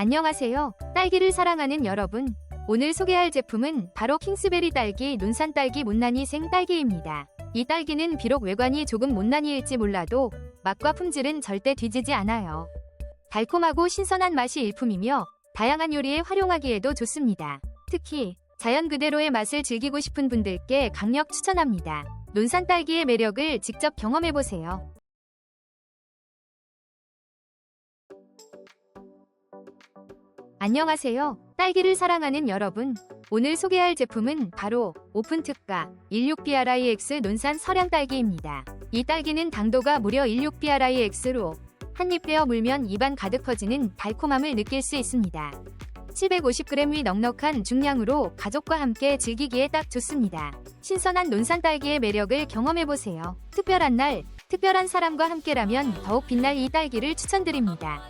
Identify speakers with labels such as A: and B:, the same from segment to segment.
A: 안녕하세요. 딸기를 사랑하는 여러분. 오늘 소개할 제품은 바로 킹스베리 딸기 논산 딸기 못난이 생 딸기입니다. 이 딸기는 비록 외관이 조금 못난이일지 몰라도 맛과 품질은 절대 뒤지지 않아요. 달콤하고 신선한 맛이 일품이며 다양한 요리에 활용하기에도 좋습니다. 특히 자연 그대로의 맛을 즐기고 싶은 분들께 강력 추천합니다. 논산 딸기의 매력을 직접 경험해보세요. 안녕하세요. 딸기를 사랑하는 여러분. 오늘 소개할 제품은 바로 오픈 특가 16BRIX 논산 설양 딸기입니다. 이 딸기는 당도가 무려 16BRIX로 한입 베어 물면 입안 가득 퍼지는 달콤함을 느낄 수 있습니다. 750g 위 넉넉한 중량으로 가족과 함께 즐기기에 딱 좋습니다. 신선한 논산 딸기의 매력을 경험해보세요. 특별한 날, 특별한 사람과 함께라면 더욱 빛날 이 딸기를 추천드립니다.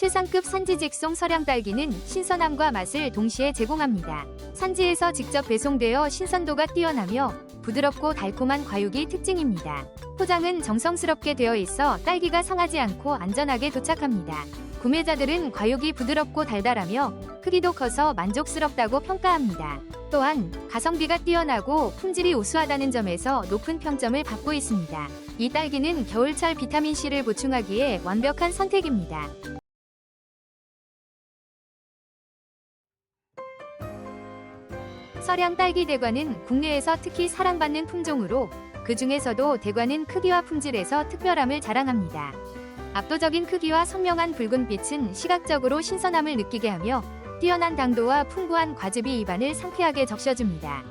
A: 최상급 산지 직송 설양 딸기는 신선함과 맛을 동시에 제공합니다. 산지에서 직접 배송되어 신선도가 뛰어나며 부드럽고 달콤한 과육이 특징입니다. 포장은 정성스럽게 되어 있어 딸기가 상하지 않고 안전하게 도착합니다. 구매자들은 과육이 부드럽고 달달하며 크기도 커서 만족스럽다고 평가합니다. 또한 가성비가 뛰어나고 품질이 우수하다는 점에서 높은 평점을 받고 있습니다. 이 딸기는 겨울철 비타민C를 보충하기에 완벽한 선택입니다. 서량 딸기 대과는 국내에서 특히 사랑받는 품종으로 그 중에서도 대과는 크기와 품질에서 특별함을 자랑합니다. 압도적인 크기와 선명한 붉은빛은 시각적으로 신선함을 느끼게 하며 뛰어난 당도와 풍부한 과즙이 입안을 상쾌하게 적셔줍니다.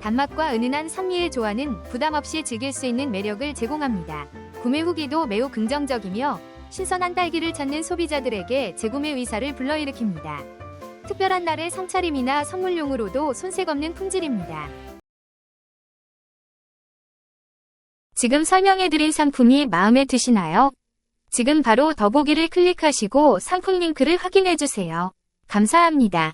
A: 단맛과 은은한 산미의 조화는 부담 없이 즐길 수 있는 매력을 제공합니다. 구매 후기도 매우 긍정적이며 신선한 딸기를 찾는 소비자들에게 재구매 의사를 불러일으킵니다. 특별한 날의 상차림이나 선물용으로도 손색 없는 품질입니다. 지금 설명해드린 상품이 마음에 드시나요? 지금 바로 더보기를 클릭하시고 상품 링크를 확인해주세요. 감사합니다.